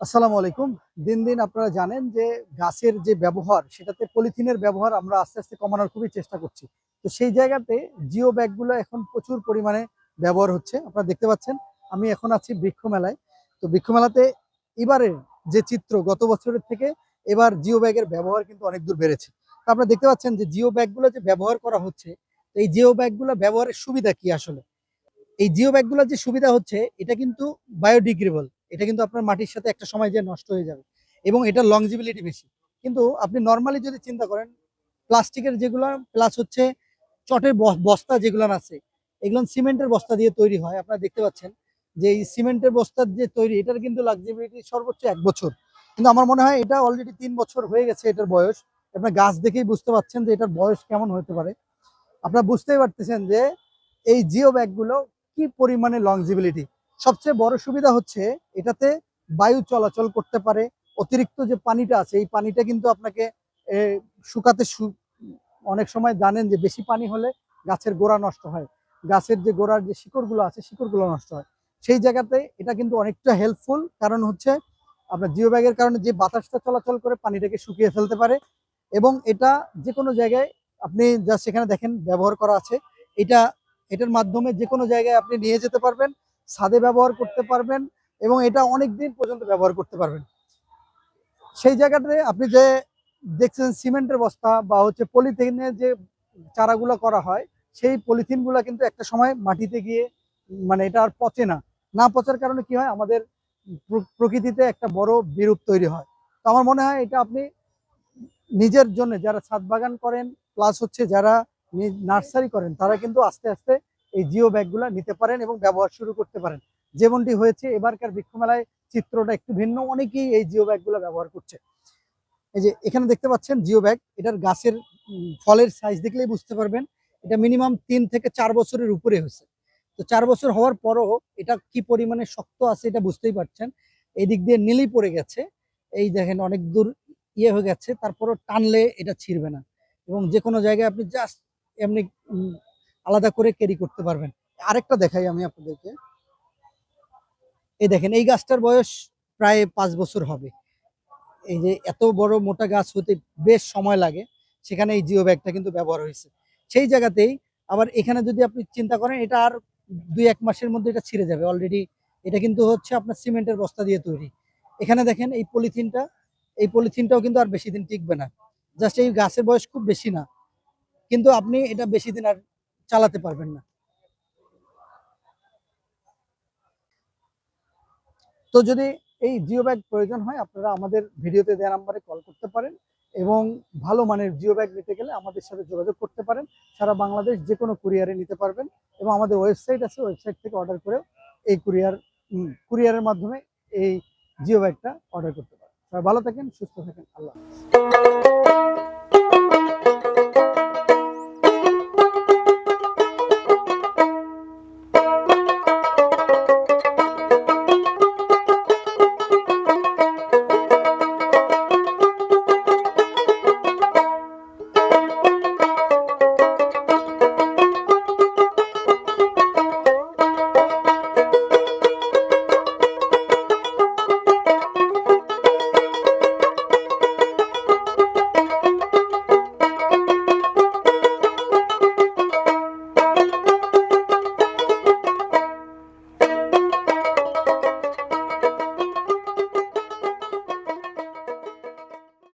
আসসালামু আলাইকুম। দিন দিন আপনারা জানেন যে গাছের যে ব্যবহার, সেটাতে পলিথিনের ব্যবহার আমরা আস্তে আস্তে কমানোর খুবই চেষ্টা করছি। তো সেই জায়গাতে জিও ব্যাগগুলো এখন প্রচুর পরিমাণে ব্যবহার হচ্ছে। আপনারা দেখতে পাচ্ছেন, আমি এখন আছি বৃক্ষ মেলায় তো বৃক্ষ মেলাতে এবারের যে চিত্র, গত বছরের থেকে এবার জিও ব্যাগের ব্যবহার কিন্তু অনেক দূর বেড়েছে। তো আপনারা দেখতে পাচ্ছেন যে জিও ব্যাগগুলো যে ব্যবহার করা হচ্ছে এই জিও ব্যাগগুলো ব্যবহারের সুবিধা কি আসলে? এই জিও ব্যাগগুলোর যে সুবিধা হচ্ছে, এটা কিন্তু বায়োডিগ্রেবল এটা কিন্তু আপনার মাটির সাথে একটা সময় যে নষ্ট হয়ে যাবে। এবং এটার লংজিবিলিটি বেশি। কিন্তু আপনি নর্মালি যদি চিন্তা করেন, প্লাস্টিকের যেগুলো প্লাস হচ্ছে চটের বস্তা যেগুলো আছে, এগুলো সিমেন্টের বস্তা দিয়ে তৈরি হয়। আপনারা দেখতে পাচ্ছেন যে এই সিমেন্টের বস্তার যে তৈরি, এটার কিন্তু লংজিবিলিটি সর্বোচ্চ এক বছর। কিন্তু আমার মনে হয় এটা অলরেডি তিন বছর হয়ে গেছে এটার বয়স। আপনার গাছ দেখেই বুঝতে পারছেন যে এটার বয়স কেমন হতে পারে। আপনারা বুঝতেই পারতেছেন যে এই জিও ব্যাগগুলো কি পরিমাণে লংজিবিলিটি সবচেয়ে বড় সুবিধা হচ্ছে এটাতে বায়ু চলাচল করতে পারে। অতিরিক্ত যে পানিটা আছে, এই পানিটা কিন্তু আপনাকে শুকাতে অনেক সময় জানেন যে বেশি পানি হলে গাছের গোড়া নষ্ট হয়। গাছের যে গোড়ার যে শিকড়গুলো আছে, শিকড়গুলো নষ্ট হয়। সেই জায়গাতে এটা কিন্তু অনেকটা হেল্পফুল কারণ হচ্ছে আপনার জিও ব্যাগের কারণে যে বাতাসটা চলাচল করে পানিটাকে শুকিয়ে ফেলতে পারে এবং এটা যে কোনো জায়গায় আপনি যা সেখানে দেখেন ব্যবহার করা আছে। এটা, এটার মাধ্যমে যে কোনো জায়গায় আপনি নিয়ে যেতে পারবেন। ছাদে ব্যবহার করতে পারবেন এবং এটা অনেক দিন পর্যন্ত ব্যবহার করতে পারবেন। সেই জায়গাটাতে আপনি যে দেখছেন সিমেন্টের বস্তা বা হচ্ছে পলিথিনের যে চারাগুলো করা হয়, সেই পলিথিনগুলো কিন্তু একটা সময় মাটিতে গিয়ে মানে এটা আর পচে না। না পচার কারণে কি হয়? আমাদের প্র- প্রকৃতিতে একটা বড় বিরূপ তৈরি হয়। তো আমার মনে হয় এটা আপনি নিজের জন্য, যারা ছাদ বাগান করেন প্লাস হচ্ছে যারা নার্সারি করেন, তারা কিন্তু আস্তে আস্তে এই জিও ব্যাগগুলো নিতে পারেন এবং ব্যবহার শুরু করতে পারেন। যেমনটি হয়েছে, এবারকার বৃক্ষ মেলায় চিত্রটা একটু ভিন্ন, অনেকেই এই জিও ব্যাগগুলো ব্যবহার করছে। এই যে এখানে দেখতে পাচ্ছেন জিও ব্যাগ, এটার গাছের ফলের সাইজ দেখলেই বুঝতে পারবেন। এটা মিনিমাম তিন থেকে চার বছরের উপরে হয়েছে। তো চার বছর হওয়ার পরও এটা কি পরিমাণে শক্ত আছে এটা বুঝতেই পারছেন। এই দিক দিয়ে নীলি পড়ে গেছে। এই দেখেন অনেক দূর ইয়ে হয়ে গেছে, তারপরও টানলে এটা ছিঁড়বে না। এবং যে কোনো জায়গায় আপনি জাস্ট এমনি আলাদা করে ক্যারি করতে পারবেন। আরেকটা দেখাই আমি আপনাদেরকে। এই দেখেন, এই গাছটার বয়স প্রায় পাঁচ বছর হবে। এই যে এত বড় মোটা গাছ হতে বেশ সময় লাগে। সেখানে এই জিও ব্যাগটা কিন্তু ব্যবহার হয়েছে। সেই জায়গাতেই আবার এখানে যদি আপনি চিন্তা করেন, এটা আর দুই এক মাসের মধ্যে এটা ছিঁড়ে যাবে। অলরেডি এটা কিন্তু হচ্ছে আপনার সিমেন্টের বস্তা দিয়ে তৈরি। এখানে দেখেন এই পলিথিনটা, এই পলিথিনটাও কিন্তু আর বেশি দিন টিকবে না। জাস্ট এই গাছের বয়স খুব বেশি না। কিন্তু আপনি এটা বেশি দিন আর চালাতে পারবেন না। তো যদি এই জিও ব্যাগ প্রয়োজন হয়, আপনারা আমাদের ভিডিওতে দেওয়া নাম্বারে কল করতে পারেন এবং ভালো মানের জিও ব্যাগ নিতে গেলে আমাদের সাথে যোগাযোগ করতে পারেন। সারা বাংলাদেশ যে কোনো কুরিয়ারে নিতে পারবেন এবং আমাদের ওয়েবসাইট আছে, ওয়েবসাইট থেকে অর্ডার করে এই কুরিয়ার কুরিয়ারের মাধ্যমে এই জিও ব্যাগটা অর্ডার করতে পারেন। সবাই ভালো থাকেন, সুস্থ থাকেন, আল্লাহ হাফেজ।